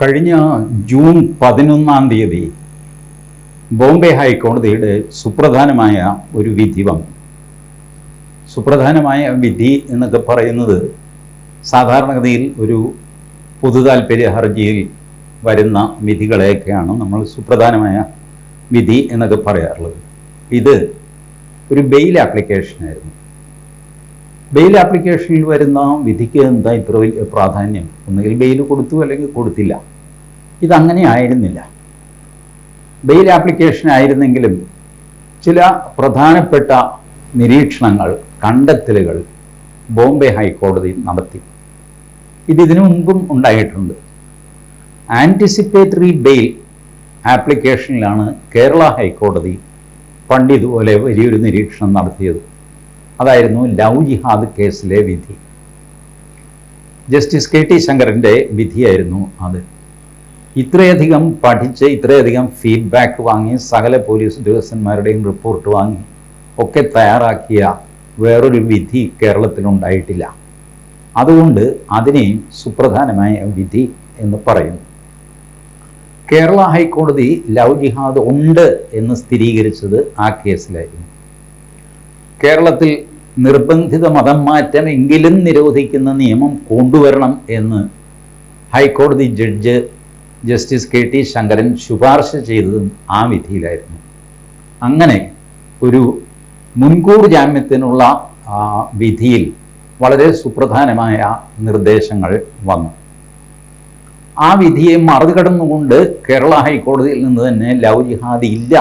കഴിഞ്ഞ ജൂൺ പതിനൊന്നാം തീയതി ബോംബെ ഹൈക്കോടതിയുടെ സുപ്രധാനമായ ഒരു വിധി വന്നു. സുപ്രധാനമായ വിധി എന്നൊക്കെ പറയുന്നത് സാധാരണഗതിയിൽ ഒരു പൊതു താല്പര്യ ഹർജിയിൽ വരുന്ന വിധികളെയൊക്കെയാണ് നമ്മൾ സുപ്രധാനമായ വിധി എന്നൊക്കെ പറയാറുള്ളത്. ഇത് ഒരു ബെയിൽ ആപ്ലിക്കേഷനായിരുന്നു. ബെയിൽ ആപ്ലിക്കേഷനിൽ വരുന്ന വിധിക്ക് എന്താ ഇത്ര വലിയ പ്രാധാന്യം? ഒന്നുകിൽ ബെയിൽ കൊടുത്തു അല്ലെങ്കിൽ കൊടുത്തില്ല. ഇതങ്ങനെ ആയിരുന്നില്ല. ബെയിൽ ആപ്ലിക്കേഷൻ ആയിരുന്നെങ്കിലും ചില പ്രധാനപ്പെട്ട നിരീക്ഷണങ്ങൾ കണ്ടെത്തലുകൾ ബോംബെ ഹൈക്കോടതി നടത്തി. ഇത് ഇതിനു മുമ്പും ഉണ്ടായിട്ടുണ്ട്. ആന്റിസിപ്പേറ്ററി ബെയിൽ ആപ്ലിക്കേഷനിലാണ് കേരള ഹൈക്കോടതി പണ്ട് ഇതുപോലെ വലിയൊരു നിരീക്ഷണം നടത്തിയത്. അതായിരുന്നു ലവ് ജിഹാദ് കേസിലെ വിധി. ജസ്റ്റിസ് കെ ടി ശങ്കറിന്റെ വിധിയായിരുന്നു അത്. ഇത്രയധികം പഠിച്ച് ഇത്രയധികം ഫീഡ്ബാക്ക് വാങ്ങി സകല പോലീസ് ഉദ്യോഗസ്ഥന്മാരുടെയും റിപ്പോർട്ട് വാങ്ങി ഒക്കെ തയ്യാറാക്കിയ വേറൊരു വിധി കേരളത്തിലുണ്ടായിട്ടില്ല. അതുകൊണ്ട് അതിനെയും സുപ്രധാനമായ വിധി എന്ന് പറയുന്നു. കേരള ഹൈക്കോടതി ലവ് ജിഹാദ് ഉണ്ട് എന്ന് സ്ഥിരീകരിച്ചത് ആ കേസിലായിരുന്നു. കേരളത്തിൽ നിർബന്ധിത മതം മാറ്റമെങ്കിലും നിരോധിക്കുന്ന നിയമം കൊണ്ടുവരണം എന്ന് ഹൈക്കോടതി judge justice K T Sankaran ശുപാർശ ചെയ്തതും ആ വിധിയിലായിരുന്നു. അങ്ങനെ ഒരു മുൻകൂർ ജാമ്യത്തിനുള്ള വിധിയിൽ വളരെ സുപ്രധാനമായ നിർദ്ദേശങ്ങൾ വന്നു. ആ വിധിയെ മറികടന്നുകൊണ്ട് കേരള ഹൈക്കോടതിയിൽ നിന്ന് തന്നെ ലവ് ജിഹാദ് ഇല്ല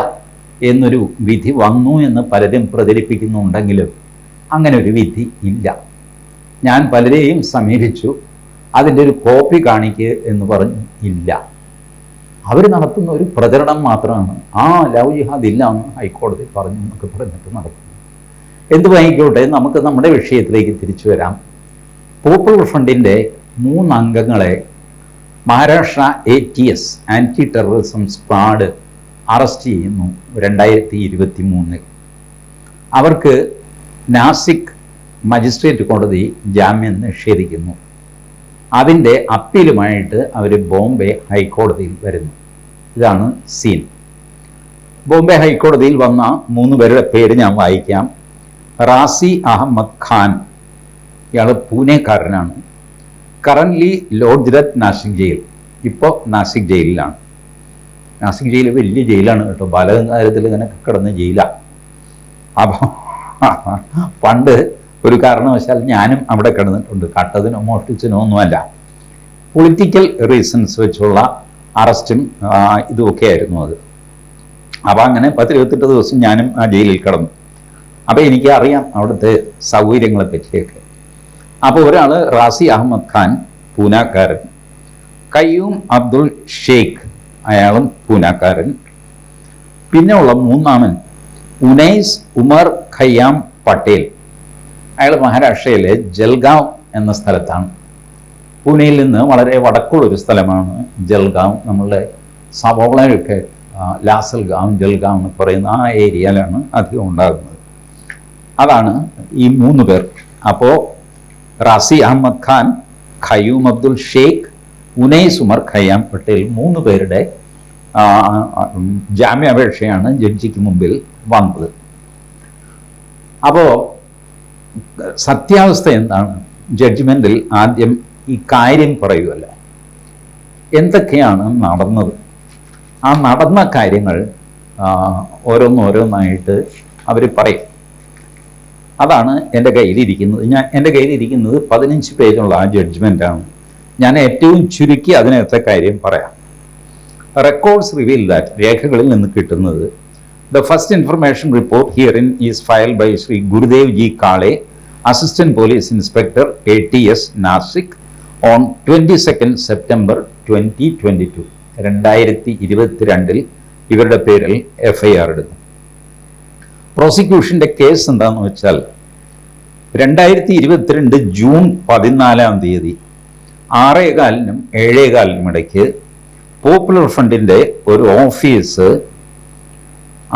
എന്നൊരു വിധി വന്നു എന്ന് പലരും പ്രചരിപ്പിക്കുന്നുണ്ടെങ്കിലും അങ്ങനെ ഒരു വിധി ഇല്ല. ഞാൻ പലരെയും സമീപിച്ചു. അതിന്റെ ഒരു കോപ്പി കാണിക്കുക എന്ന് പറഞ്ഞു ഇല്ല. അവർ നടത്തുന്ന ഒരു പ്രചരണം മാത്രമാണ്. ആ ലവ് ജിഹാദ് ഇല്ല എന്ന് ഹൈക്കോടതി പറഞ്ഞു നമുക്ക് പറഞ്ഞിട്ട് നടത്തുന്നു എന്ത് വാങ്ങിക്കോട്ടെ നമുക്ക് നമ്മുടെ വിഷയത്തിലേക്ക് തിരിച്ചു വരാം. പോപ്പുലർ ഫ്രണ്ടിന്റെ മൂന്നംഗങ്ങളെ Maharashtra A T S anti terrorism squad arrest ചെയ്യുന്നു രണ്ടായിരത്തി ഇരുപത്തി മൂന്നിൽ അവർക്ക് നാസിക് മജിസ്ട്രേറ്റ് കോടതി ജാമ്യം നിഷേധിക്കുന്നു. അതിന്റെ അപ്പീലുമായിട്ട് അവർ ബോംബെ ഹൈക്കോടതിയിൽ വരുന്നു. ഇതാണ് സീൻ. ബോംബെ ഹൈക്കോടതിയിൽ വന്ന മൂന്ന് പേരുടെ പേര് ഞാൻ വായിക്കാം. റാസി അഹമ്മദ് ഖാൻ. ഇയാൾ പൂനെക്കാരനാണ്. Currently lodged at Nashik jail. ഇപ്പോൾ നാസിക് ജയിലിലാണ്. നാസിക് ജയിൽ വലിയ ജയിലാണ് കേട്ടോ. ബാലഗംഗാരത്തിൽ ഇങ്ങനെ കിടന്ന ജയിലാണ് അപ്പോൾ പണ്ട് ഒരു കാരണവശാൽ ഞാനും അവിടെ കിടന്നിട്ടുണ്ട്. കട്ടതിനോ മോഷ്ടിച്ചതിനോ ഒന്നുമല്ല. പൊളിറ്റിക്കൽ റീസൺസ് വെച്ചുള്ള അറസ്റ്റും ഇതുമൊക്കെ ആയിരുന്നു അത്. അപ്പോൾ അങ്ങനെ പത്തിരുപത്തെട്ട് ദിവസം ഞാനും ആ ജയിലിൽ കിടന്നു. അപ്പോൾ എനിക്ക് അറിയാം അവിടുത്തെ സൗകര്യങ്ങളെ പറ്റിയൊക്കെ അപ്പോൾ ഒരാൾ റാസി അഹമ്മദ് ഖാൻ പൂനാക്കാരൻ. കയ്യൂം അബ്ദുൾ ഷെയ്ഖ് അയാളും പൂനാക്കാരൻ. പിന്നെ ഉള്ള മൂന്നാമൻ ഉനൈസ് ഉമർ ഖയ്യാം പട്ടേൽ. അയാൾ മഹാരാഷ്ട്രയിലെ ജൽഗാവ് എന്ന സ്ഥലത്താണ്. പൂനെയിൽ നിന്ന് വളരെ വടക്കുള്ളൊരു സ്ഥലമാണ് ജൽഗാവ്. നമ്മളുടെ സവോളയൊക്കെ ലാസൽഗാം ജൽഗാവ് എന്ന് പറയുന്ന ആ ഏരിയയിലാണ് അധികം ഉണ്ടാകുന്നത്. അതാണ് ഈ മൂന്ന് പേർ. അപ്പോൾ റാസി അഹമ്മദ് ഖാൻ ഖയൂം അബ്ദുൽ ഷെയ്ഖ് ഉനൈസ് ഉമർ ഖയ്യാം പട്ടേൽ മൂന്ന് പേരുടെ ജാമ്യാപേക്ഷയാണ് ജഡ്ജിക്ക് മുമ്പിൽ വന്നത്. അപ്പോൾ സത്യാവസ്ഥ എന്താണ്? ജഡ്ജ്മെന്റിൽ ആദ്യം ഈ കാര്യം പറയുമല്ല എന്തൊക്കെയാണ് നടന്നത്? ആ നടന്ന കാര്യങ്ങൾ ഓരോന്നോരോന്നായിട്ട് അവർ പറയും. അതാണ് എന്റെ കയ്യിലിരിക്കുന്നത്. ഞാൻ എന്റെ കയ്യിലിരിക്കുന്നത് പതിനഞ്ച് പേജുള്ള ആ ജഡ്ജ്മെന്റാണ് ഞാൻ ഏറ്റവും ചുരുക്കി അതിനകത്തെ കാര്യം പറയാം. റെക്കോർഡ്സ് റിവീൽ ദാറ്റ് രേഖകളിൽ നിന്ന് കിട്ടുന്നത് is file by Shri Gurudev G Kale assistant police inspector A T S Nashik on twenty second September twenty twenty two രണ്ടായിരത്തി ഇരുപത്തിരണ്ടിൽ ഇവരുടെ പേരിൽ എഫ് ഐ ആർ എടുത്തു. പ്രോസിക്യൂഷന്റെ കേസ് എന്താണെന്ന് വെച്ചാൽ രണ്ടായിരത്തി ഇരുപത്തിരണ്ട് ജൂൺ പതിനാലാം തീയതി ആറേകാലിനും ഏഴേകാലിനും ഇടയ്ക്ക് പോപ്പുലർ ഫണ്ടിന്റെ ഒരു ഓഫീസ്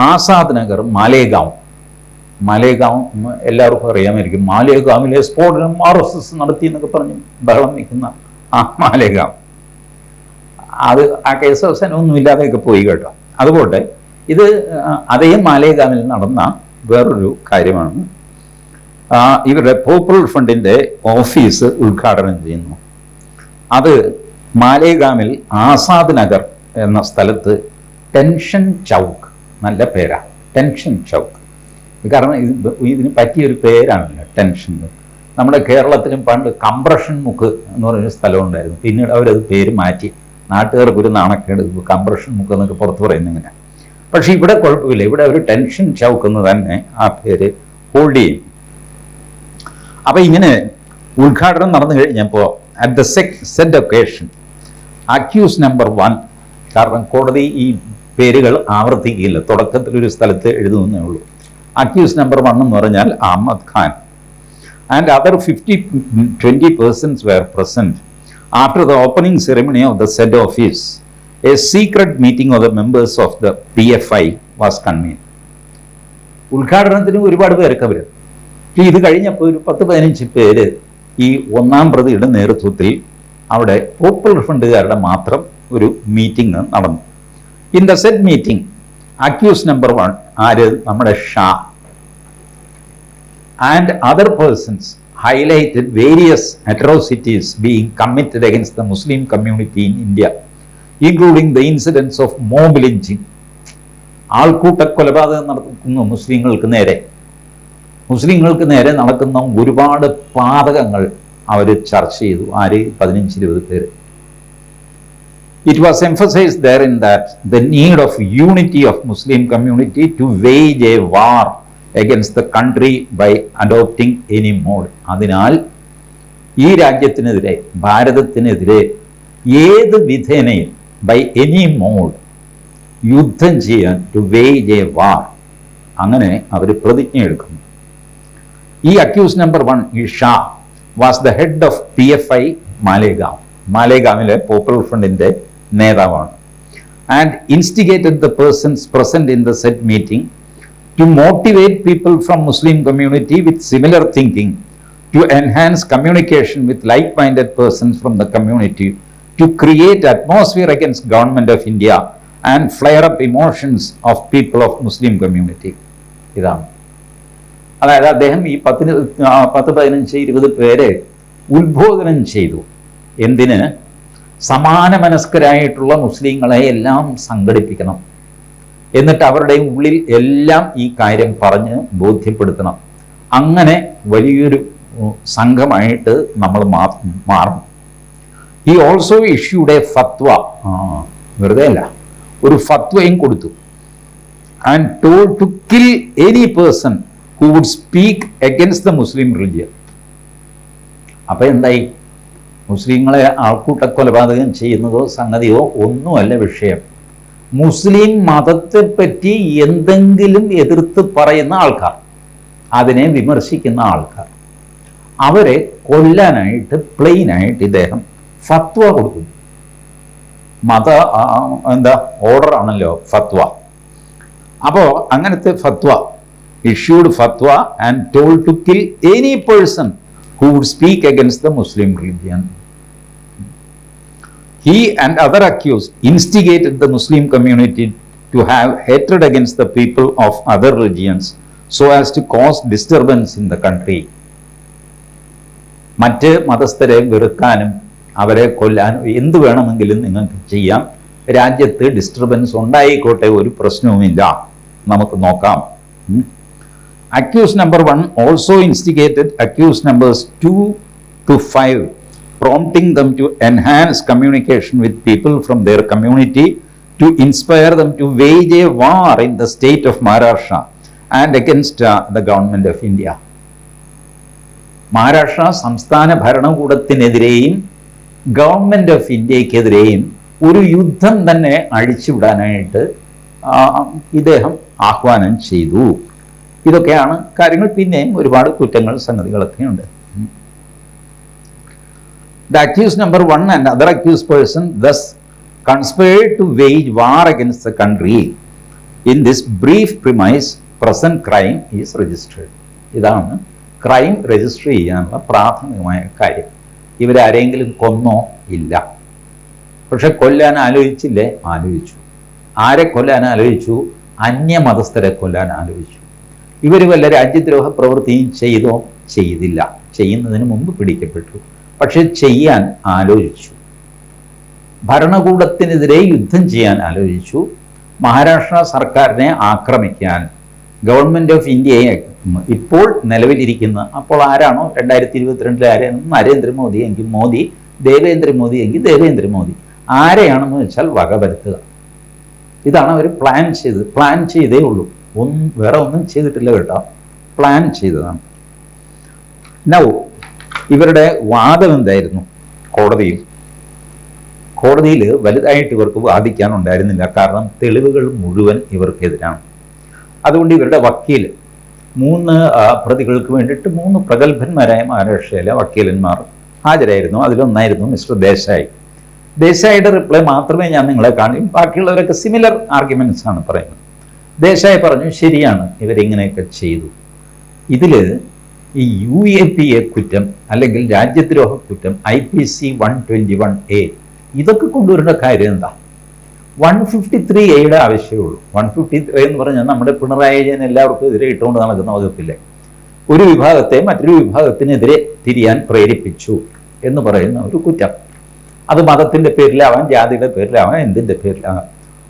ആസാദ് നഗർ മാലേഗാവ്. മാലേഗാവ് എല്ലാവർക്കും അറിയാമായിരിക്കും. മാലേഗാവിലെ സ്ഫോടനം ആർ എസ് എസ് നടത്തി എന്നൊക്കെ പറഞ്ഞ് ബഹളം നിൽക്കുന്ന ആ മാലേഗാവ്. അത് ആ കേസ് അവസാനം ഒന്നുമില്ലാതെയൊക്കെ പോയി കേട്ടോ. അതുപോലെ ഇത് അതേ മാലേഗാവിൽ നടന്ന വേറൊരു കാര്യമാണ്. ഇവരുടെ പോപ്പുലർ ഫണ്ടിന്റെ ഓഫീസ് ഉദ്ഘാടനം ചെയ്യുന്നു. അത് മാലേഗാമിൽ ആസാദ് നഗർ എന്ന സ്ഥലത്ത് ടെൻഷൻ ചൗക്ക്. നല്ല പേരാണ് ടെൻഷൻ ചൗക്ക്. കാരണം ഇത് ഇതിന് പറ്റിയൊരു പേരാണല്ലോ ടെൻഷൻ നമ്മുടെ കേരളത്തിലും പണ്ട് കംപ്രഷൻ മുക്ക് എന്ന് പറയുന്ന സ്ഥലം ഉണ്ടായിരുന്നു പിന്നീട് അവരത് പേര് മാറ്റി. നാട്ടുകാർക്ക് ഒരു നാണക്കേട് കംപ്രഷൻ മുക്ക് എന്നൊക്കെ പുറത്ത് പറയുന്നിങ്ങനെ പക്ഷേ ഇവിടെ കുഴപ്പമില്ല. ഇവിടെ ഒരു ടെൻഷൻ ചൗക്ക് എന്ന് തന്നെ ആ പേര് ഹോൾഡ് ചെയ്യും. അപ്പം ഇങ്ങനെ ഉദ്ഘാടനം നടന്നു കഴിഞ്ഞപ്പോൾ at the sec set occasion accuse number one കാരണം കോടതി ഈ പേരുകൾ ആവർത്തിക്കില്ല. തുടക്കത്തിൽ ഒരു സ്ഥലത്ത് എഴുതുന്നേ ഉള്ളൂ. അക്യൂസ് നമ്പർ വൺ എന്ന് പറഞ്ഞാൽ Ahmed Khan and other fifty twenty persons were present after the opening ceremony of the set office a secret meeting of the members of the P F I was convene ഉദ്ഘാടനത്തിന് ഒരുപാട് പേരൊക്കെ വരും. പക്ഷേ ഇത് കഴിഞ്ഞപ്പോൾ ഒരു പത്ത് പതിനഞ്ച് പേര് ഈ ഒന്നാം പ്രതിയുടെ നേതൃത്വത്തിൽ അവിടെ പോപ്പുലർ ഫണ്ടുകാരുടെ മാത്രം ഒരു മീറ്റിംഗ് നടന്നു. In the set meeting accuse number one ആര്? നമ്മുടെ Shah. And other persons highlighted various atrocities being committed against the Muslim community in India including the incidence of mob lynching. ആൾക്കൂട്ട കൊലപാതകം നടത്തുന്നു മുസ്ലിങ്ങൾക്ക് നേരെ. മുസ്ലിങ്ങൾക്ക് നേരെ നടക്കുന്ന ഒരുപാട് പാതകങ്ങൾ അവർ ചർച്ച ചെയ്തു. ആര്? പതിനഞ്ചിരുപത് പേര്. It was emphasized therein that the need of unity of Muslim community to wage a war against the country by adopting any mode. അതിനാൽ ഈ രാജ്യത്തിനെതിരെ ഭാരതത്തിനെതിരെ ഏത് വിധേനയും ബൈ എനി മോഡ് യുദ്ധം ചെയ്യാൻ ടു വേജ് എ വാർ അങ്ങനെ അവർ പ്രതിജ്ഞ എടുക്കുന്നു. ഈ അക്യൂസ് നമ്പർ വൺ ഈ Shah was the head of P F I Malegaon. മാലേഗാമിലെ popular ഫ്രണ്ടിന്റെ നേതാവാണ് and instigated the persons present in the set meeting to motivate people from Muslim community with similar thinking, to enhance communication with like-minded persons from the community, to create atmosphere against government of India and flare up emotions of people of Muslim community. ഇതാണ് അതായത് അദ്ദേഹം ഈ പത്തിന് പത്ത് പതിനഞ്ച് ഇരുപത് പേരെ ഉത്ബോധനം ചെയ്തു എന്തിന് സമാന മനസ്കരായിട്ടുള്ള മുസ്ലിങ്ങളെ എല്ലാം സംഘടിപ്പിക്കണം. എന്നിട്ട് അവരുടെ ഉള്ളിൽ എല്ലാം ഈ കാര്യം പറഞ്ഞ് ബോധ്യപ്പെടുത്തണം. അങ്ങനെ വലിയൊരു സംഘമായിട്ട് നമ്മൾ മാറും ഈ ഓൾസോ ഇഷ്യൂടെ ഫത്വ വെറുതെ അല്ല ഒരു ഫത്വയും കൊടുത്തു. And told to kill any person who would speak against the Muslim religion അപ്പം എന്തായി? മുസ്ലിങ്ങളെ ആൾക്കൂട്ട കൊലപാതകം ചെയ്യുന്നതോ സംഗതിയോ ഒന്നുമല്ല വിഷയം. മുസ്ലിം മതത്തെപ്പറ്റി എന്തെങ്കിലും എതിർത്ത് പറയുന്ന ആൾക്കാർ അതിനെ വിമർശിക്കുന്ന ആൾക്കാർ അവരെ കൊല്ലാനായിട്ട് പ്ലെയിനായിട്ട് ഇദ്ദേഹം ഫത്വ കൊടുക്കുന്നു. മത എന്താ ഓർഡർ ആണല്ലോ ഫത്വ. അപ്പോൾ അങ്ങനത്തെ ഫത്വ ഇഷ്യൂഡ് ഫത്വ and told to kill any person who would speak against the Muslim religion He and other accused instigated the Muslim community to have hatred against the people of other religions so as to cause disturbance in the country. മറ്റ് മതസ്ഥരെ വെറുക്കാനും അവരെ കൊല്ലാനും എന്ത് വേണമെങ്കിലും നിങ്ങൾക്ക് ചെയ്യാം രാജ്യത്ത് disturbance ഉണ്ടായിക്കോട്ടെ ഒരു പ്രശ്നവുമില്ല നമുക്ക് നോക്കാം accuse number one also instigated accuse numbers two to 5, prompting them to enhance communication with people from their community, to inspire them to wage a war in the state of Maharashtra and against uh, the government of India. Maharashtra സംസ്ഥാന ഭരണകൂടത്തിനെതിരെയും government of ഇന്ത്യക്കെതിരെയും ഒരു യുദ്ധം തന്നെ അഴിച്ചുവിടാനായിട്ട് ഇദ്ദേഹം ആഹ്വാനം ചെയ്തു ഇതൊക്കെയാണ് കാര്യങ്ങൾ പിന്നെയും ഒരുപാട് കുറ്റങ്ങൾ സംഗതികളൊക്കെ ഉണ്ട് The accused number one and other accused person thus conspired to wage war against the country. In this brief premise, present crime is registered. ഇതാണ് ക്രൈം രജിസ്റ്റർ ചെയ്യാനുള്ള പ്രാഥമികമായ കാര്യം. ഇവരാരെങ്കിലും കൊന്നോ ഇല്ല. പക്ഷെ കൊല്ലാൻ ആലോചിച്ചില്ലേ? ആലോചിച്ചു. ആരെ കൊല്ലാൻ ആലോചിച്ചു? അന്യമതസ്ഥരെ കൊല്ലാൻ ആലോചിച്ചു. ഇവർ വല്ല രാജ്യദ്രോഹ പ്രവൃത്തിയും ചെയ്തോ? ചെയ്തില്ല. ചെയ്യുന്നതിന് മുമ്പ് പിടിക്കപ്പെട്ടു. പക്ഷെ ചെയ്യാൻ ആലോചിച്ചു. ഭരണകൂടത്തിനെതിരെ യുദ്ധം ചെയ്യാൻ ആലോചിച്ചു. മഹാരാഷ്ട്ര സർക്കാരിനെ ആക്രമിക്കാൻ ഗവൺമെന്റ് ഓഫ് ഇന്ത്യയെ ഇപ്പോൾ നിലവിലിരിക്കുന്ന അപ്പോൾ ആരാണോ രണ്ടായിരത്തി ഇരുപത്തിരണ്ടിൽ ആരാണ് നരേന്ദ്രമോദി എങ്കിൽ മോദി ദേവേന്ദ്രമോദി എങ്കിൽ ദേവേന്ദ്രമോദി. ആരെയാണെന്ന് വെച്ചാൽ വകവരുത്തുക ഇതാണ് അവർ പ്ലാൻ ചെയ്തത് പ്ലാൻ ചെയ്തേ ഉള്ളൂ. ഒന്നും വേറെ ഒന്നും ചെയ്തിട്ടില്ല കേട്ടോ. പ്ലാൻ ചെയ്തതാണ്. നൗ ഇവരുടെ വാദം എന്തായിരുന്നു? കോടതിയിൽ. കോടതിയിൽ വലുതായിട്ട് ഇവർക്ക് വാദിക്കാൻ ഉണ്ടായിരുന്നില്ല കാരണം തെളിവുകൾ മുഴുവൻ ഇവർക്കെതിരാണ്. അതുകൊണ്ട് ഇവരുടെ വക്കീൽ മൂന്ന് പ്രതികൾക്ക് വേണ്ടിയിട്ട് മൂന്ന് പ്രഗത്ഭന്മാരായ മഹാരാഷ്ട്രയിലെ വക്കീലന്മാർ ഹാജരായിരുന്നു. അതിലൊന്നായിരുന്നു മിസ്റ്റർ ദേശായി. ദേശായിയുടെ റിപ്ലൈ മാത്രമേ ഞാൻ നിങ്ങളെ കാണൂ. ബാക്കിയുള്ളവരൊക്കെ സിമിലർ ആർഗ്യുമെന്റ്സ് ആണ് പറയുന്നത്. ദേശായി പറഞ്ഞു ശരിയാണ് ഇവരിങ്ങനെയൊക്കെ ചെയ്തു. ഇതിൽ ഈ യു എ പി എ കുറ്റം അല്ലെങ്കിൽ രാജ്യദ്രോഹ കുറ്റം I P C one twenty one A ഇതൊക്കെ കൊണ്ടുവരേണ്ട കാര്യം എന്താ? വൺ ഫിഫ്റ്റി ത്രീ എയുടെ ആവശ്യമുള്ളൂ വൺ ഫിഫ്റ്റി ത്രീ എന്ന് പറഞ്ഞാൽ നമ്മുടെ പിണറായി വിജയൻ എല്ലാവർക്കും എതിരെ ഇട്ടുകൊണ്ട് നടക്കുന്ന വകുപ്പില്ലേ? ഒരു വിഭാഗത്തെ മറ്റൊരു വിഭാഗത്തിനെതിരെ തിരിയാൻ പ്രേരിപ്പിച്ചു എന്ന് പറയുന്ന ഒരു കുറ്റം. അത് മതത്തിന്റെ പേരിലാവാം ജാതിയുടെ പേരിലാവാം എന്തിന്റെ പേരിലാവാം.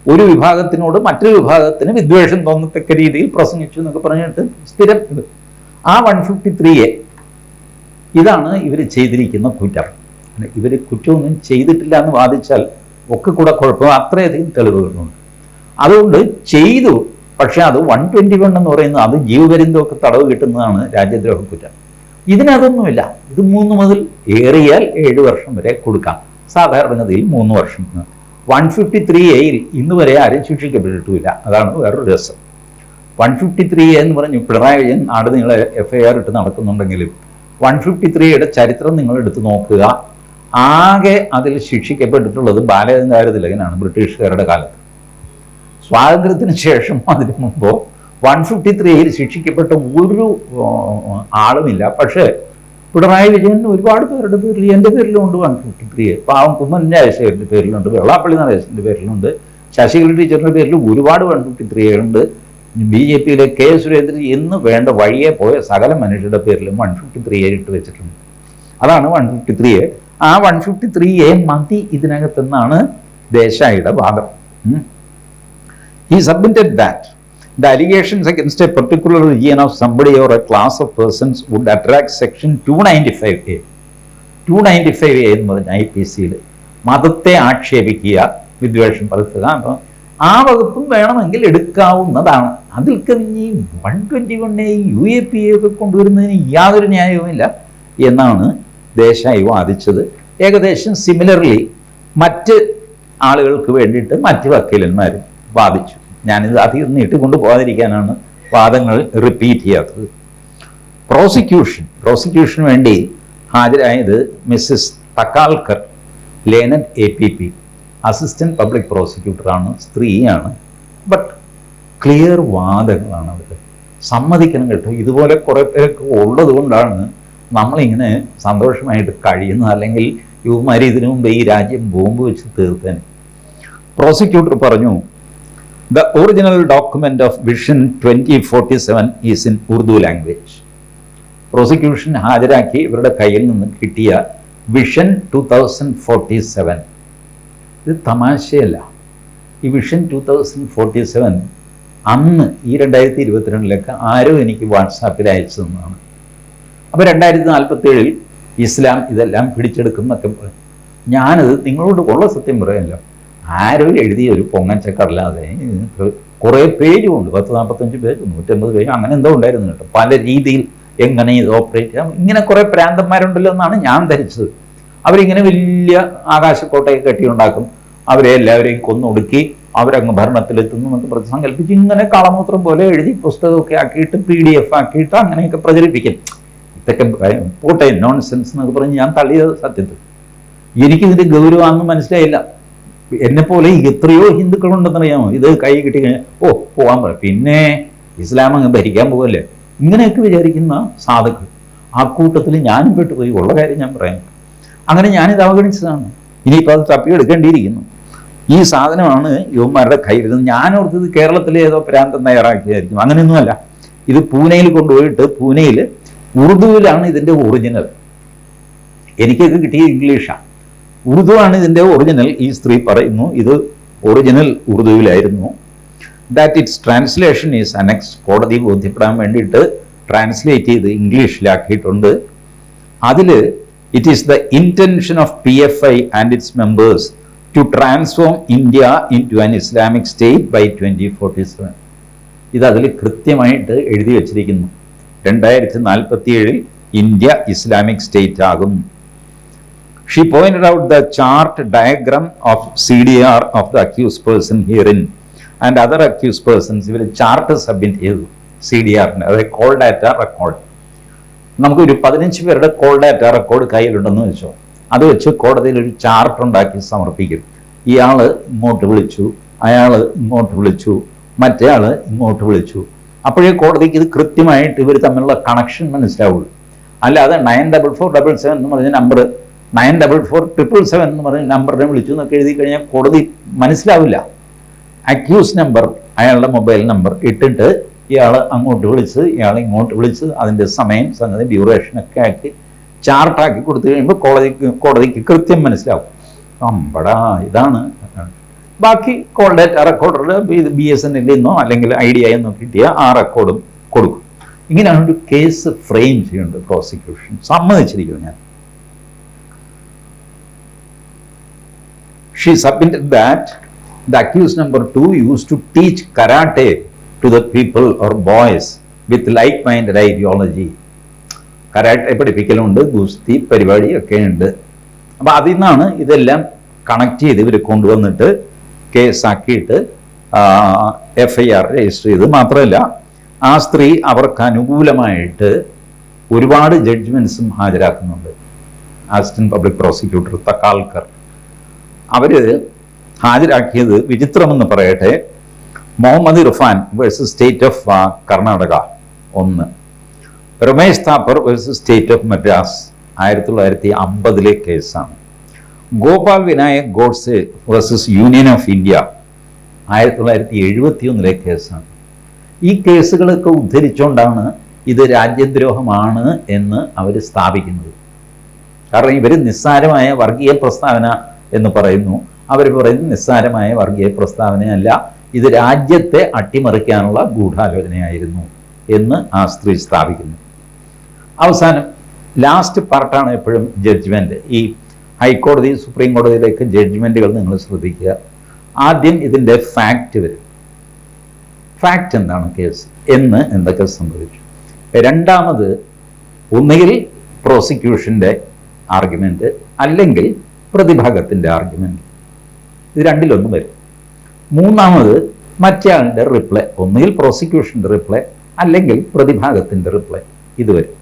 ഒരു വിഭാഗത്തിനോട് മറ്റൊരു വിഭാഗത്തിന് വിദ്വേഷം തോന്നത്തക്ക രീതിയിൽ പ്രസംഗിച്ചു എന്നൊക്കെ പറഞ്ഞിട്ട് സ്ഥിരം ആ വൺ ഫിഫ്റ്റി ത്രീയെ ഇതാണ് ഇവർ ചെയ്തിരിക്കുന്ന കുറ്റം. ഇവർ കുറ്റമൊന്നും ചെയ്തിട്ടില്ല എന്ന് വാദിച്ചാൽ ഒക്കെ കൂടെ കുഴപ്പം അത്രയധികം തെളിവുകളുണ്ട്. അതുകൊണ്ട് ചെയ്തു പക്ഷേ അത് വൺ ട്വന്റി വൺ എന്ന് പറയുന്നത് അത് ജീവപര്യന്തമൊക്കെ തടവ് കിട്ടുന്നതാണ് രാജ്യദ്രോഹ കുറ്റം. ഇതിനതൊന്നുമില്ല ഇത് മൂന്ന് മുതൽ ഏറിയാൽ ഏഴ് വർഷം വരെ കൊടുക്കാം. സാധാരണഗതിയിൽ മൂന്ന് വർഷം. വൺ ഫിഫ്റ്റി ത്രീ എയിൽ ഇന്ന് വരെ ആരും ശിക്ഷിക്കപ്പെട്ടിട്ടുമില്ല. അതാണ് വേറൊരു രസം. വൺ ഫിഫ്റ്റി ത്രീ എന്ന് പറഞ്ഞു പിണറായി വിജയൻ നാട് നിങ്ങൾ എഫ് ഐ ആർ ഇട്ട് നടക്കുന്നുണ്ടെങ്കിലും വൺ ഫിഫ്റ്റി ത്രീയുടെ ചരിത്രം നിങ്ങൾ എടുത്തു നോക്കുക. ആകെ അതിൽ ശിക്ഷിക്കപ്പെട്ടിട്ടുള്ളത് ബാലഗംഗാധര തിലകനാണ് ബ്രിട്ടീഷുകാരുടെ കാലത്ത്. സ്വാതന്ത്ര്യത്തിന് ശേഷം അതിന് മുമ്പോ വൺ ഫിഫ്റ്റി ത്രീയിൽ ശിക്ഷിക്കപ്പെട്ട ഒരു ആളുമില്ല. പക്ഷേ പിണറായി വിജയൻ ഒരുപാട് പേരുടെ പേരിൽ എന്റെ പേരിലുണ്ട് വൺ ഫിഫ്റ്റി ത്രീ. പാവം കുമ്മൻ രാജശേഖരന്റെ പേരിലുണ്ട് വെള്ളാപ്പള്ളി നടേശന്റെ പേരിലുണ്ട് ശശികല ടീച്ചറിന്റെ പേരിൽ ഒരുപാട് വൺ ഫിഫ്റ്റി ത്രീകളുണ്ട് ബി ജെ പിയിലെ കെ സുരേന്ദ്രൻ എന്ന് വേണ്ട വഴിയെ പോയ സകല മനുഷ്യരുടെ പേരിലും വൺ ഫിഫ്റ്റി ത്രീ എ ഇട്ട് വെച്ചിട്ടുണ്ട്. അതാണ് വൺ ഫിഫ്റ്റി ത്രീ എ ആ വൺ ഫിഫ്റ്റി ത്രീ എ മതി ഇതിനകത്തെന്നാണ് ദേശായിയുടെ വാദം. He submitted that the allegations against a particular region of somebody or a class of persons somebody or a class of persons would attract section 295A. 295A എന്ന് പറഞ്ഞ I P സിയിൽ മതത്തെ ആക്ഷേപിക്കുക വിദ്വേഷം പരത്തുക ആ വകുപ്പും വേണമെങ്കിൽ എടുക്കാവുന്നതാണ്. അതിൽ കവിഞ്ഞ് വൺ ട്വന്റി വണ്ണെ യു എ പി ഒക്കെ കൊണ്ടുവരുന്നതിന് യാതൊരു ന്യായവുമില്ല എന്നാണ് ദേശായി വാദിച്ചത്. ഏകദേശം സിമിലർലി മറ്റ് ആളുകൾക്ക് വേണ്ടിയിട്ട് മറ്റ് വക്കീലന്മാരും വാദിച്ചു. ഞാനിത് അധികം നീട്ടിക്കൊണ്ട് പോകാതിരിക്കാനാണ് വാദങ്ങൾ റിപ്പീറ്റ് ചെയ്യാത്തത്. പ്രോസിക്യൂഷൻ പ്രോസിക്യൂഷന് വേണ്ടി ഹാജരായത് Mrs Takalkar ലേനൻ A P P assistant public പ്രോസിക്യൂട്ടറാണ് സ്ത്രീയാണ്. ബട്ട് ക്ലിയർ വാദങ്ങളാണ് അവർ സമ്മതിക്കണം കേട്ടോ. ഇതുപോലെ കുറേ പേരൊക്കെ ഉള്ളത് കൊണ്ടാണ് നമ്മളിങ്ങനെ സന്തോഷമായിട്ട് കഴിയുന്നത്. അല്ലെങ്കിൽ യുവമാർ ഇതിനു മുമ്പ് ഈ രാജ്യം ബോംബ് വെച്ച് തീർത്തേനെ പ്രോസിക്യൂട്ടർ പറഞ്ഞു the original document of vision twenty forty seven is in Urdu language. Prosecution ഹാജരാക്കി ഇവരുടെ കയ്യിൽ നിന്ന് കിട്ടിയ vision two thousand forty seven ഇത് തമാശയല്ല. ഈ vision two thousand forty seven അന്ന് ഈ രണ്ടായിരത്തി ഇരുപത്തിരണ്ടിലൊക്കെ ആരോ എനിക്ക് വാട്സാപ്പിൽ അയച്ചു തന്നതാണ്. അപ്പോൾ രണ്ടായിരത്തി നാൽപ്പത്തി ഏഴിൽ ഇസ്ലാം ഇതെല്ലാം പിടിച്ചെടുക്കുന്നൊക്കെ പറയും ഞാനത് നിങ്ങളോട് ഉള്ള സത്യം പറയാമല്ലോ ആരോ എഴുതിയ ഒരു പൊങ്ങച്ചക്കടല്ലാതെ കുറേ പേരുമുണ്ട്. ഉണ്ട് പത്ത് നാൽപ്പത്തഞ്ച് പേജ് നൂറ്റമ്പത് പേജ് അങ്ങനെ എന്തോ ഉണ്ടായിരുന്നു കേട്ടോ. പല രീതിയിൽ എങ്ങനെ ഇത് ഓപ്പറേറ്റ് ചെയ്യാം. ഇങ്ങനെ കുറേ പ്രാന്തന്മാരുണ്ടല്ലോ എന്നാണ് ഞാൻ ധരിച്ചത്. അവരിങ്ങനെ വലിയ ആകാശക്കോട്ടയൊക്കെ കെട്ടിയുണ്ടാക്കും. അവരെ എല്ലാവരെയും കൊന്നൊടുക്കി അവരങ്ങ് ഭരണത്തിലെത്തുന്നു എന്നൊക്കെ പ്രതിസങ്കല്പിച്ച് സങ്കല്പിച്ച് ഇങ്ങനെ കളമൂത്രം പോലെ എഴുതി പുസ്തകമൊക്കെ ആക്കിയിട്ട് പി ഡി എഫ് ആക്കിയിട്ട് അങ്ങനെയൊക്കെ പ്രചരിപ്പിക്കും. ഇതൊക്കെ പോട്ടെ നോൺസെൻസ് എന്നൊക്കെ പറഞ്ഞ് ഞാൻ തള്ളിയത് സത്യത്തിൽ. എനിക്കിതിന്റെ ഗൗരവമാണെന്ന് മനസ്സിലായില്ല. എന്നെപ്പോലെ എത്രയോ ഹിന്ദുക്കളുണ്ടെന്നറിയാമോ? ഇത് കൈ കിട്ടി കഴിഞ്ഞാൽ ഓ പോവാൻ പറ. പിന്നെ ഇസ്ലാം അങ്ങ് ഭരിക്കാൻ പോകല്ലേ ഇങ്ങനെയൊക്കെ വിചാരിക്കുന്ന സാധുക്കൾ ആ കൂട്ടത്തിൽ ഞാനും പെട്ടുപോയി. ഉള്ള കാര്യം ഞാൻ പറയാം. അങ്ങനെ ഞാനിത് അവഗണിച്ചതാണ്. ഇനിയിപ്പോൾ അത് തപ്പിയെടുക്കേണ്ടിയിരിക്കുന്നു ഈ സാധനമാണ് യുവന്മാരുടെ കയ്യിൽ നിന്ന് ഞാൻ ഞാനോർത്തത് കേരളത്തിലെ ഏതോ പ്രാന്തം തയ്യാറാക്കിയതായിരിക്കും. അങ്ങനെയൊന്നുമല്ല. ഇത് പൂനെയിൽ കൊണ്ടുപോയിട്ട് പൂനെയിൽ ഉറുദുവിലാണ് ഇതിന്റെ ഒറിജിനൽ എനിക്കൊക്കെ കിട്ടിയ ഇംഗ്ലീഷാണ് ഉറുദു ആണ് ഇതിന്റെ ഒറിജിനൽ ഈ സ്ത്രീ പറയുന്നു ഇത് original ഉറുദുവിലായിരുന്നു. That its translation is annex കോടതി ബോധ്യപ്പെടാൻ വേണ്ടിയിട്ട് ട്രാൻസ്ലേറ്റ് ചെയ്ത് ഇംഗ്ലീഷിലാക്കിയിട്ടുണ്ട്. അതിൽ it is the intention P F I and its members to transform India into an Islamic state by twenty forty seven ഇത് അതിൽ കൃത്യമായിട്ട് എഴുതി വച്ചിരിക്കുന്നു. രണ്ടായിരത്തി നാൽപ്പത്തി ഏഴിൽ ഇന്ത്യ ഇസ്ലാമിക് സ്റ്റേറ്റ് ആകും she pointed out the chart diagram of C D R of the accuse person herein and other accuse persons ഇവർ ചാർട്ട് സബ്മിറ്റ് ചെയ്തു. സി ഡി ആറിന് അതായത് കോൾ ഡാറ്റ റെക്കോർഡ് നമുക്കൊരു പതിനഞ്ച് പേരുടെ കോൾ ഡാറ്റ റെക്കോർഡ് കയ്യിലുണ്ടെന്ന് വെച്ചോ. അത് വെച്ച് കോടതിയിൽ ഒരു ചാർട്ട് ഉണ്ടാക്കി സമർപ്പിക്കും. ഇയാൾ ഇങ്ങോട്ട് വിളിച്ചു അയാൾ ഇങ്ങോട്ട് വിളിച്ചു മറ്റേ ആൾ ഇങ്ങോട്ട് വിളിച്ചു. അപ്പോഴേ കോടതിക്ക് ഇത് കൃത്യമായിട്ട് ഇവർ തമ്മിലുള്ള കണക്ഷൻ മനസ്സിലാവുള്ളൂ. അല്ലാതെ nine double four double seven എന്ന് പറഞ്ഞ number nine double four triple seven എന്ന് പറഞ്ഞ നമ്പറിനെ വിളിച്ചു എന്നൊക്കെ എഴുതി കഴിഞ്ഞാൽ കോടതി മനസ്സിലാവില്ല. അക്യൂസ് നമ്പർ അയാളുടെ മൊബൈൽ നമ്പർ ഇട്ടിട്ട് ഇയാൾ അങ്ങോട്ട് വിളിച്ച് ഇയാൾ ഇങ്ങോട്ട് വിളിച്ച് അതിന്റെ സമയം സംഗതി ഡ്യൂറേഷനൊക്കെ ആക്കി ചാർട്ടാക്കി കൊടുത്തു കഴിയുമ്പോൾ കോടതിക്ക് കോടതിക്ക് കൃത്യം മനസ്സിലാവും. അമ്പടാ ഇതാണ്. ബാക്കി കോൾ ഡേറ്റ റെക്കോർഡർ ഇത് ബി എസ് എൻ നിന്നോ അല്ലെങ്കിൽ ഐ ഡി ഐ എന്നോ കിട്ടിയ ആ റെക്കോർഡും കൊടുക്കും. ഇങ്ങനെയാണ് ഒരു കേസ് ഫ്രെയിം ചെയ്യുന്നത് പ്രോസിക്യൂഷൻ സമ്മതിച്ചിരിക്കുന്നു ഞാൻ. She submitted that the accuse number two use to teach karate. To the people or boys with like-minded ideology. Karate പഠിപ്പിക്കലുണ്ട് ഗുസ്തി പരിപാടി ഒക്കെ ഉണ്ട്. അപ്പോൾ അതിൽ നിന്നാണ് ഇതെല്ലാം കണക്ട് ചെയ്ത് ഇവർ കൊണ്ടുവന്നിട്ട് കേസാക്കിയിട്ട് എഫ് ഐ ആർ രജിസ്റ്റർ ചെയ്ത് മാത്രമല്ല ആ സ്ത്രീ അവർക്ക് അനുകൂലമായിട്ട് ഒരുപാട് ജഡ്ജ്മെൻസും ഹാജരാക്കുന്നുണ്ട്. അസിസ്റ്റന്റ് പബ്ലിക് പ്രോസിക്യൂട്ടർ തക്കാൽക്കർ അവർ ഹാജരാക്കിയത് വിചിത്രമെന്ന് പറയട്ടെ Muhammad Irfan versus state of Karnataka. ഒന്ന്. Ramesh Thapar versus state of Madras ആയിരത്തി തൊള്ളായിരത്തി അമ്പതിലെ കേസാണ്. Gopal Vinayak Godse versus union of India ആയിരത്തി തൊള്ളായിരത്തി എഴുപത്തി ഒന്നിലെ കേസാണ്. ഈ കേസുകളൊക്കെ ഉദ്ധരിച്ചുകൊണ്ടാണ് ഇത് രാജ്യദ്രോഹമാണ് എന്ന് അവർ സ്ഥാപിക്കുന്നത്. കാരണം ഇവർ നിസ്സാരമായ വർഗീയ പ്രസ്താവന എന്ന് പറയുന്നു. അവർ പറയുന്നത് നിസ്സാരമായ വർഗീയ പ്രസ്താവനയല്ല. ഇത് രാജ്യത്തെ അട്ടിമറിക്കാനുള്ള ഗൂഢാലോചനയായിരുന്നു എന്ന് ആ സ്ത്രീ സ്ഥാപിക്കുന്നു. അവസാനം ലാസ്റ്റ് പാർട്ടാണ് എപ്പോഴും ജഡ്ജ്മെന്റ് ഈ ഹൈക്കോടതി സുപ്രീം കോടതിയിലേക്ക് ജഡ്ജ്മെന്റുകൾ നിങ്ങൾ ശ്രദ്ധിക്കുക. ആദ്യം ഇതിന്റെ ഫാക്റ്റ് വരും. ഫാക്റ്റ് എന്താണ് കേസ് എന്ന് എന്തൊക്കെ സംഭവിച്ചു? രണ്ടാമത് ഒന്നുകിൽ പ്രോസിക്യൂഷന്റെ ആർഗ്യുമെന്റ് അല്ലെങ്കിൽ പ്രതിഭാഗത്തിന്റെ ആർഗ്യുമെന്റ് ഇത് രണ്ടിലൊന്നും വരും. മൂന്നാമത് മറ്റേയാളുടെ റിപ്ലൈ ഒന്നുകിൽ പ്രോസിക്യൂഷന്റെ റിപ്ലൈ അല്ലെങ്കിൽ പ്രതിഭാഗത്തിന്റെ റിപ്ലൈ ഇത് വരും.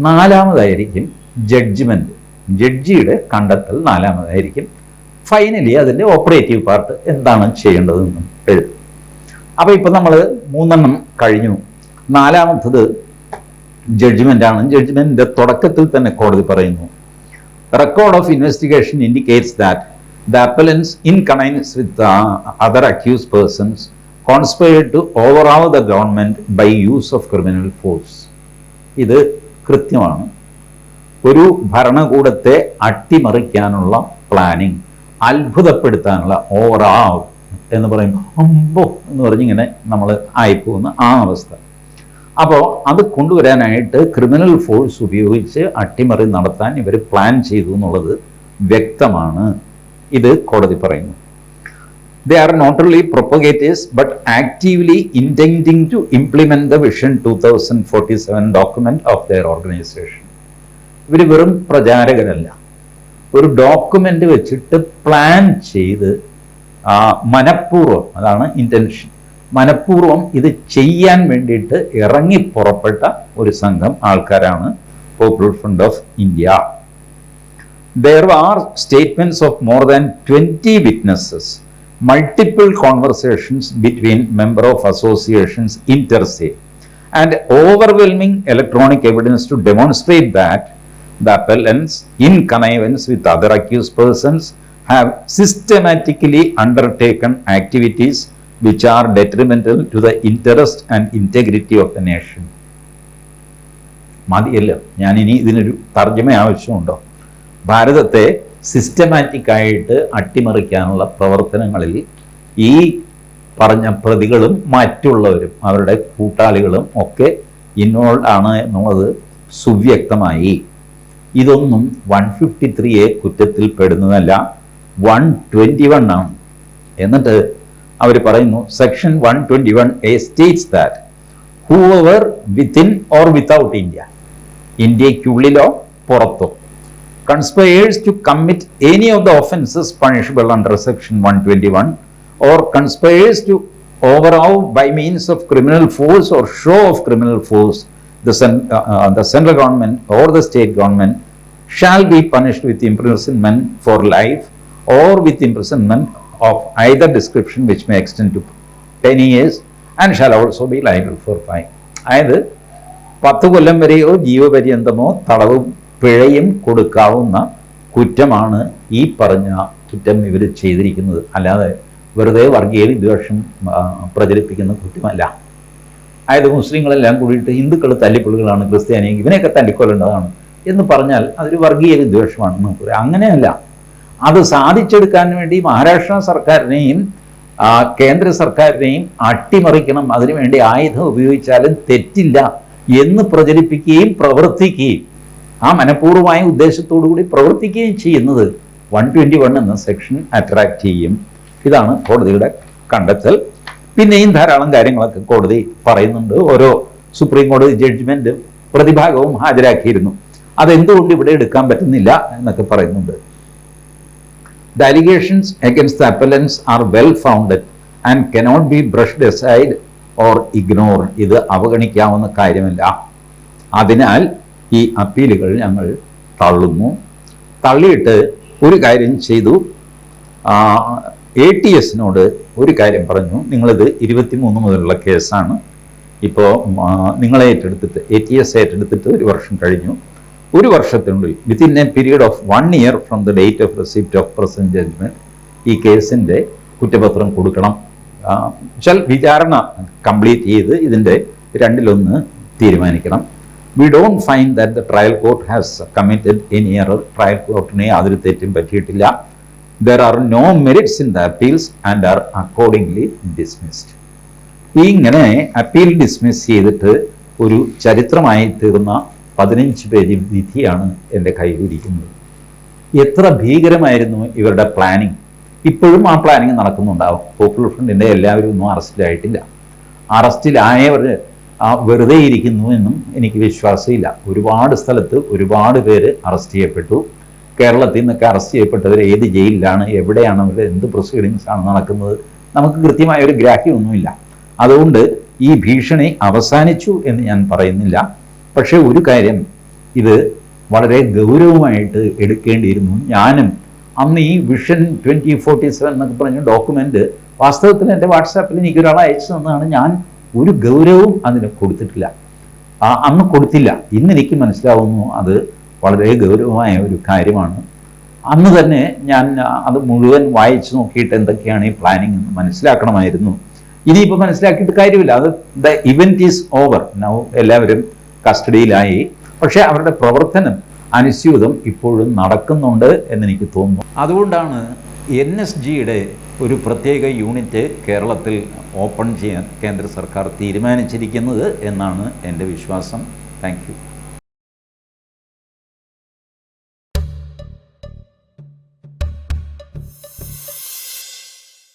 നാലാമതായിരിക്കും ജഡ്ജ്മെന്റ് ജഡ്ജിയുടെ കണ്ടെത്തൽ നാലാമതായിരിക്കും. ഫൈനലി അതിന്റെ ഓപ്പറേറ്റീവ് പാർട്ട് എന്താണ് ചെയ്യേണ്ടതെന്നും എഴുതും. അപ്പോൾ ഇപ്പോൾ നമ്മൾ മൂന്നെണ്ണം കഴിഞ്ഞു. നാലാമത്തത് ജഡ്ജ്മെന്റ് ആണ്. ജഡ്ജ്മെന്റിന്റെ തുടക്കത്തിൽ തന്നെ കോടതി പറയുന്നു record of investigation indicates that the appellants in connivance with the other accused persons conspired to overthrow the government by use of criminal force. ഇത് കൃത്യമാണ്. ഒരു ഭരണകൂടത്തെ അട്ടിമറിക്കാനുള്ള പ്ലാനിങ് അത്ഭുതപ്പെടുത്താനുള്ള ഓവറാവ് എന്ന് പറയുമ്പോൾ അമ്പോ എന്ന് പറഞ്ഞിങ്ങനെ നമ്മൾ ആയിപ്പോകുന്ന ആ അവസ്ഥ. അപ്പോൾ അത് കൊണ്ടുവരാനായിട്ട് ക്രിമിനൽ ഫോഴ്സ് ഉപയോഗിച്ച് അട്ടിമറി നടത്താൻ ഇവർ പ്ലാൻ ചെയ്തു എന്നുള്ളത് വ്യക്തമാണ്. ഇത് കോടതി പറയുന്നു. They are not only propagators but actively intending to implement the vision two thousand forty seven document of their organisation ഇവർ വെറും പ്രചാരകരല്ല. ഒരു ഡോക്യുമെന്റ് വെച്ചിട്ട് പ്ലാൻ ചെയ്ത് മനഃപൂർവം അതാണ് ഇന്റൻഷൻ മനഃപൂർവം ഇത് ചെയ്യാൻ വേണ്ടിയിട്ട് ഇറങ്ങി പുറപ്പെട്ട ഒരു സംഘം ആൾക്കാരാണ് Popular Front of India are statements of more than 20 witnesses, multiple conversations between member of associations inter se, and overwhelming electronic evidence to demonstrate that the appellants, in connivance with other accused persons, have systematically undertaken activities which are detrimental to the interest and integrity of the nation. മതിയല്ലോ ഞാൻ ഇനി ഇതിനൊരു തർജമ ആവശ്യമുണ്ടോ ഭാരതത്തെ systematic ആയിട്ട് അട്ടിമറിക്കാനുള്ള പ്രവർത്തനങ്ങളിൽ ഈ പറഞ്ഞ പ്രതികളും മറ്റുള്ളവരും അവരുടെ കൂട്ടാളികളും ഒക്കെ ഇൻവോൾവ് ആണ് എന്നുള്ളത് സുവ്യക്തമായി. ഇതൊന്നും വൺ ഫിഫ്റ്റി ത്രീ എ കുറ്റത്തിൽ പെടുന്നതല്ല വൺ ട്വന്റി വൺ ആണ്. എന്നിട്ട് അവർ പറയുന്നു section one twenty one A states that who whoever within or without India ഇന്ത്യക്കുള്ളിലോ പുറത്തോ conspires to commit any of the offences punishable under section 121 or conspires to overawe by means of criminal force or show of criminal force the, cen- uh, uh, the central government or the state government shall be punished with imprisonment for life or with imprisonment of either description which may extend to 10 years and shall also be liable for fine അതായത് പത്ത് കൊല്ലം വരെയോ ജീവപര്യന്തമോ തടവും പിഴയും കൊടുക്കാവുന്ന കുറ്റമാണ് ഈ പറഞ്ഞ കുറ്റം ഇവർ ചെയ്തിരിക്കുന്നത്. അല്ലാതെ വെറുതെ വർഗീയ വിദ്വേഷം പ്രചരിപ്പിക്കുന്ന കുറ്റമല്ല. അതായത് മുസ്ലിങ്ങളെല്ലാം കൂടിയിട്ട് ഹിന്ദുക്കൾ തല്ലിപ്പുള്ളികളാണ് ക്രിസ്ത്യാനി ഇവനെയൊക്കെ തല്ലിക്കൊല്ലേണ്ടതാണ് എന്ന് പറഞ്ഞാൽ അതൊരു വർഗീയ വിദ്വേഷമാണ് നമുക്ക് അങ്ങനെയല്ല. അത് സാധിച്ചെടുക്കാൻ വേണ്ടി മഹാരാഷ്ട്ര സർക്കാരിനെയും കേന്ദ്ര സർക്കാരിനെയും അട്ടിമറിക്കണം. അതിനുവേണ്ടി ആയുധം ഉപയോഗിച്ചാലും തെറ്റില്ല എന്ന് പ്രചരിപ്പിക്കുകയും പ്രവർത്തിക്കുകയും ആ മനഃപൂർവമായ ഉദ്ദേശത്തോടു കൂടി പ്രവർത്തിക്കുകയും ചെയ്യുന്നത് വൺ ട്വന്റി വൺ എന്ന സെക്ഷൻ അട്രാക്റ്റ് ചെയ്യും. ഇതാണ് കോടതിയുടെ കണ്ടെത്തൽ. പിന്നെയും ധാരാളം കാര്യങ്ങളൊക്കെ കോടതി പറയുന്നുണ്ട്. ഓരോ സുപ്രീം കോടതി ജഡ്ജ്മെന്റും പ്രതിഭാഗവും ഹാജരാക്കിയിരുന്നു. അതെന്തുകൊണ്ട് ഇവിടെ എടുക്കാൻ പറ്റുന്നില്ല എന്നൊക്കെ പറയുന്നുണ്ട്. The allegations against the are well founded and cannot be be brushed or ignore. ഇത് അവഗണിക്കാവുന്ന കാര്യമല്ല. അതിനാൽ ഈ അപ്പീലുകൾ ഞങ്ങൾ തള്ളുന്നു. തള്ളിയിട്ട് ഒരു കാര്യം ചെയ്തു. എ ടി എസിനോട് ഒരു കാര്യം പറഞ്ഞു. നിങ്ങളിത് ഇരുപത്തിമൂന്ന് മുതലുള്ള കേസാണ്. ഇപ്പോൾ നിങ്ങളെ ഏറ്റെടുത്തിട്ട് എ ടി എസ് ഏറ്റെടുത്തിട്ട് ഒരു വർഷം കഴിഞ്ഞു. ഒരു വർഷത്തിനുള്ളിൽ within a period of one year from the date of receipt of present judgment ഈ കേസിന്റെ കുറ്റപത്രം കൊടുക്കണം. വിചാരണ കംപ്ലീറ്റ് ചെയ്ത് ഇതിന്റെ രണ്ടിലൊന്ന് തീരുമാനിക്കണം. We don't find that the trial court has committed any error trial കോർട്ടിനെ യാതൊരു തെറ്റും പറ്റിയിട്ടില്ല. There are no merits in the appeals and are accordingly dismissed ഈ ഇങ്ങനെ അപ്പീൽ ഡിസ്മിസ് ചെയ്തിട്ട് ഒരു ചരിത്രമായി തീർന്ന പതിനഞ്ച് പേജ് വിധിയാണ് എന്റെ കയ്യിലിരിക്കുന്നത് എത്ര ഭീകരമായിരുന്നു ഇവരുടെ പ്ലാനിങ് ഇപ്പോഴും ആ പ്ലാനിങ് നടക്കുന്നുണ്ടാവും. പോപ്പുലർ ഫ്രണ്ടിന്റെ എല്ലാവരും ഒന്നും അറസ്റ്റിലായിട്ടില്ല അറസ്റ്റിലായവർ ആ വെറുതെ ഇരിക്കുന്നു എന്നും എനിക്ക് വിശ്വാസമില്ല. ഒരുപാട് സ്ഥലത്ത് ഒരുപാട് പേര് അറസ്റ്റ് ചെയ്യപ്പെട്ടു. കേരളത്തിൽ നിന്നൊക്കെ അറസ്റ്റ് ചെയ്യപ്പെട്ടവർ ഏത് ജയിലിലാണ് എവിടെയാണ് അവർ എന്ത് പ്രൊസീഡിങ്സ് ആണ് നടക്കുന്നത് നമുക്ക് കൃത്യമായ ഒരു ഗ്രാഹ്യമൊന്നുമില്ല അതുകൊണ്ട് ഈ ഭീഷണി അവസാനിച്ചു എന്ന് ഞാൻ പറയുന്നില്ല. പക്ഷേ ഒരു കാര്യം ഇത് വളരെ ഗൗരവമായിട്ട് എടുക്കേണ്ടിയിരുന്നു. ഞാനും അന്ന് ഈ വിഷൻ ട്വന്റി ഫോർട്ടി സെവൻ എന്നൊക്കെ പറഞ്ഞ ഡോക്യുമെന്റ് വാസ്തവത്തിൽ എന്റെ വാട്സാപ്പിൽ എനിക്കൊരാൾ അയച്ചു തന്നതാണ് ഞാൻ ഒരു ഗൗരവവും അതിന് കൊടുത്തിട്ടില്ല. ആ അന്ന് കൊടുത്തില്ല. ഇന്ന് എനിക്ക് മനസ്സിലാവുന്നു അത് വളരെ ഗൗരവമായ ഒരു കാര്യമാണ്. അന്ന് തന്നെ ഞാൻ അത് മുഴുവൻ വായിച്ചു നോക്കിയിട്ട് എന്തൊക്കെയാണ് ഈ പ്ലാനിങ് എന്ന് മനസ്സിലാക്കണമായിരുന്നു. ഇനിയിപ്പോൾ മനസ്സിലാക്കിയിട്ട് കാര്യമില്ല. അത് the event is over now എല്ലാവരും കസ്റ്റഡിയിലായി. പക്ഷേ അവരുടെ പ്രവർത്തനം അനുസ്യൂതം ഇപ്പോഴും നടക്കുന്നുണ്ട് എന്നെനിക്ക് തോന്നുന്നു. അതുകൊണ്ടാണ് എൻ എസ് ജിയുടെ ഒരു പ്രത്യേക യൂണിറ്റ് കേരളത്തിൽ ഓപ്പൺ ചെയ്യാൻ കേന്ദ്ര സർക്കാർ തീരുമാനിച്ചിരിക്കുന്നത് എന്നാണ് എന്റെ വിശ്വാസം. താങ്ക്